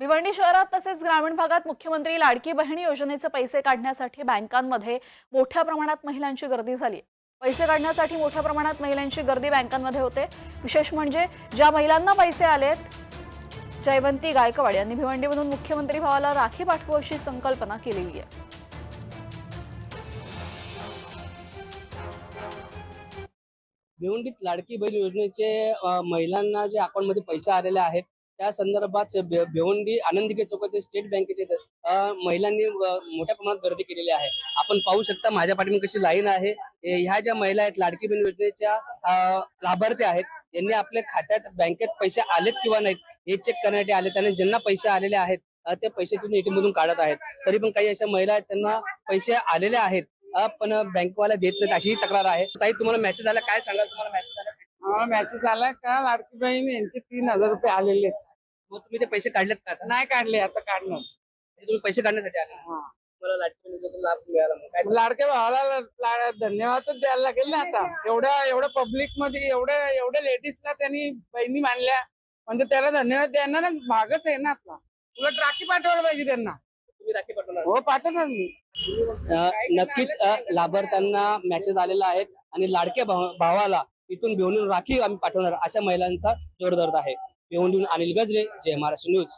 भिवंडी शहरात तसेच ग्रामीण भागात मुख्यमंत्री लाडकी बहिणी योजनेचे पैसे काढण्यासाठी बँकांमध्ये मोठ्या प्रमाणात महिलांची गर्दी झाली पैसे काढण्यासाठी मोठ्या प्रमाणात महिलांची गर्दी बँकांमध्ये होते. विशेष म्हणजे ज्या महिलांना पैसे आलेत जयवंती गायकवाड यांनी भिवंडीमधून मुख्यमंत्री भावाला राखी पाठवू अशी संकल्पना केलेली आहे भिवंडीत लाडकी बहीण योजनेचे महिलांना जे अकाउंटमध्ये पैसे आलेले आहेत त्या संदर्भात भिवंडी आनंदिके चौकातील स्टेट बँकेचे महिलांनी मोठ्या प्रमाणात गर्दी केलेली आहे. आपण पाहू शकता माझ्या पाठीमागे कशी लाईन आहे. ह्या ज्या महिला आहेत लाडकी बहीण योजनेच्या लाभार्थी आहेत यांनी आपल्या खात्यात बँकेत पैसे आलेत किंवा नाहीत हे चेक करण्यासाठी आले त्यांना ज्यांना पैसे आलेले आहेत ते पैसे तिथून एटीएम मधून काढत आहेत. तरी पण काही अशा महिला आहेत त्यांना पैसे आलेले आहेत पण बँकवाला देत नाहीत अशीही तक्रार आहे. ताई तुम्हाला मेसेज आला काय सांगा तुम्हाला मेसेज आला? मेसेज आला का? लाडकी बहीण यांचे तीन हजार रुपये आलेले आहेत. मग तुम्ही ते पैसे काढलेत का आता? नाही काढले आता काढणार. म्हणजे तुम्ही पैसे काढण्यासाठी आले. हा. तुम्हाला लाभ मिळाला मग. काय सांगाल? लाडक्या भावाला ला- धन्यवादच द्यायला लागेल ना आता. एवढ्या एवढ्या पब्लिकमध्ये एवढ्या एवढ्या लेडीजला त्यांनी बहिणी मानल्या. म्हणजे त्याला धन्यवाद द्यायला ना भागच आहे ना आपला. उलट राखी पाठवायला पाहिजे त्यांना. तुम्ही राखी पाठवणार. हो पाठवणार मी. अ, नक्कीच अ, लाभार्थ्यांना मेसेज आलेला आहे आणि लाडक्या भाव- भावाला इथून घेऊन राखी आम्ही पाठवणार अशा महिलांचा जोर धरत आहे. भिवंडीहून अनिल गजरे जय महाराष्ट्र न्यूज.